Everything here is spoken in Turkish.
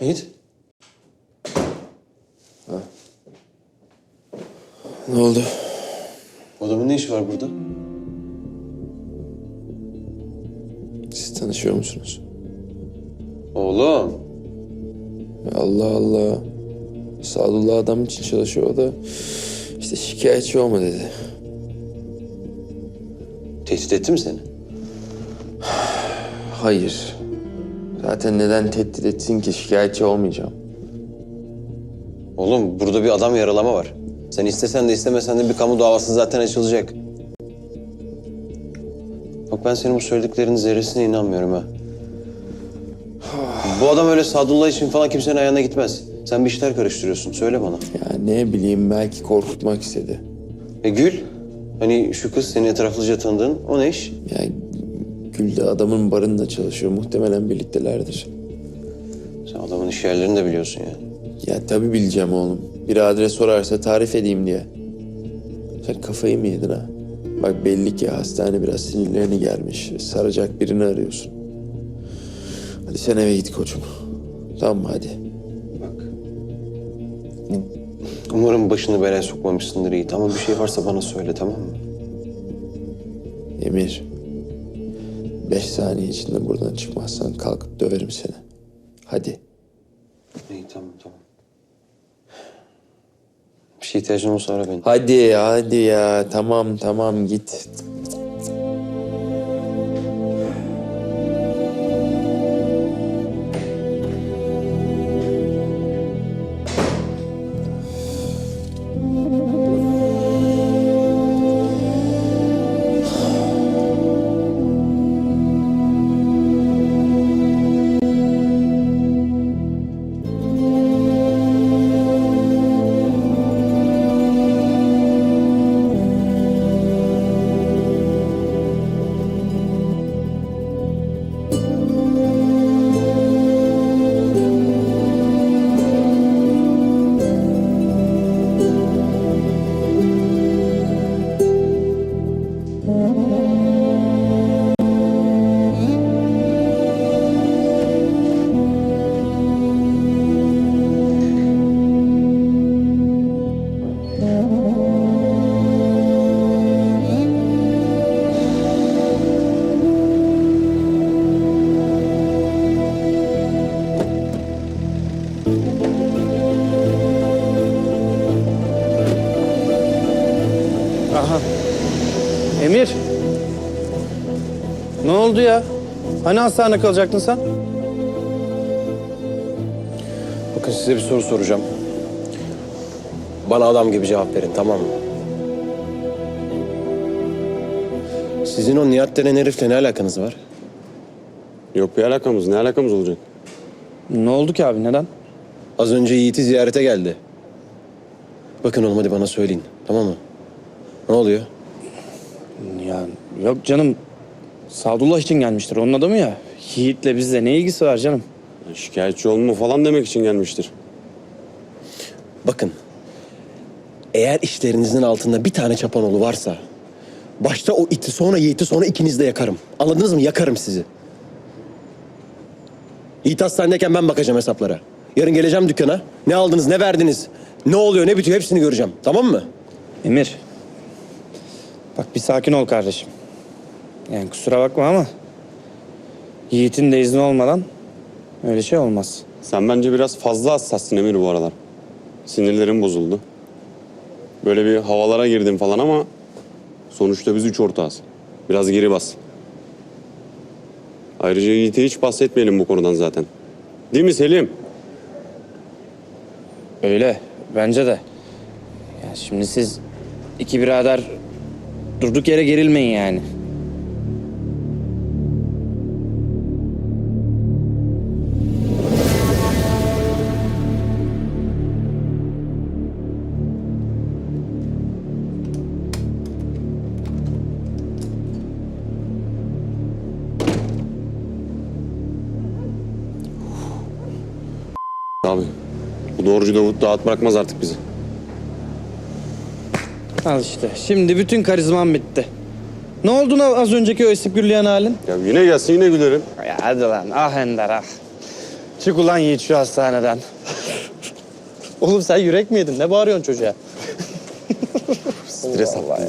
Yiğit. Ha. Ne oldu? Adamın ne işi var burada? Siz tanışıyor musunuz? Oğlum. Allah Allah. Sadullah adam için çalışıyor o da işte şikayetçi olma dedi. Tehdit etti mi seni? Hayır. Zaten neden tehdit etsin ki şikayetçi olmayacağım. Oğlum burada bir adam yaralama var. Sen istesen de istemesen de bir kamu davası zaten açılacak. Bak ben senin bu söylediklerinin zerresine inanmıyorum ha. bu adam öyle Sadullah için falan kimsenin ayağına gitmez. Sen bir işler karıştırıyorsun. Söyle bana. Ya ne bileyim belki korkutmak istedi. E Gül, hani şu kız seni etraflıca tanıdığın o ne iş? Ya Gül de adamın barında çalışıyor. Muhtemelen birliktelerdir. Sen adamın iş yerlerini de biliyorsun yani. Ya tabii bileceğim oğlum. Bir adres sorarsa tarif edeyim diye. Sen kafayı mı yedin ha? Bak belli ki hastane biraz sinirlerini germiş. Saracak birini arıyorsun. Hadi sen eve git koçum. Tamam mı hadi. Bak. Umarım başını belaya sokmamışsındır Yiğit ama bir şey varsa bana söyle tamam mı? Emir. Beş saniye içinde buradan çıkmazsan kalkıp döverim seni. Hadi. İyi tamam tamam. Bir şey ihtiyacın olursa ara beni. Hadi hadi ya. Tamam tamam git. Oldu ya? Hani hastanede kalacaktın sen? Bakın size bir soru soracağım. Bana adam gibi cevap verin tamam mı? Sizin o Nihat denen herifle ne alakanız var? Yok bir alakamız. Ne alakamız olacak? Ne oldu ki abi neden? Az önce Yiğit'i ziyarete geldi. Bakın oğlum hadi bana söyleyin tamam mı? Ne oluyor? Ya yok canım. Sadullah için gelmiştir. Onun adamı ya. Yiğit'le bizle ne ilgisi var canım? Şikayetçi olma falan demek için gelmiştir. Bakın. Eğer işlerinizin altında bir tane çapanoğlu varsa... ...başta o iti sonra Yiğit'i sonra ikiniz de yakarım. Anladınız mı? Yakarım sizi. Yiğit hastanedeyken ben bakacağım hesaplara. Yarın geleceğim dükkana. Ne aldınız, ne verdiniz, ne oluyor, ne bitiyor hepsini göreceğim. Tamam mı? Emir. Bak bir sakin ol kardeşim. Yani kusura bakma ama Yiğit'in de izni olmadan öyle şey olmaz. Sen bence biraz fazla hassassın Emir bu aralar. Sinirlerim bozuldu. Böyle bir havalara girdim falan ama sonuçta biz üç ortağız. Biraz geri bas. Ayrıca Yiğit'e hiç bahsetmeyelim bu konudan zaten. Değil mi Selim? Öyle bence de. Ya şimdi siz iki birader durduk yere gerilmeyin yani. Abi bu doğrucu Davut dağıt bırakmaz artık bizi. Al işte. Şimdi bütün karizman bitti. Ne oldu lan az önceki o esip gürleyen halin? Ya yine gelsin yine gülerim. Ya hadi lan ah Ender ah. Çık ulan Yiğit şu hastaneden. Oğlum sen yürek mi yedin? Ne bağırıyorsun çocuğa? Stres attın ya.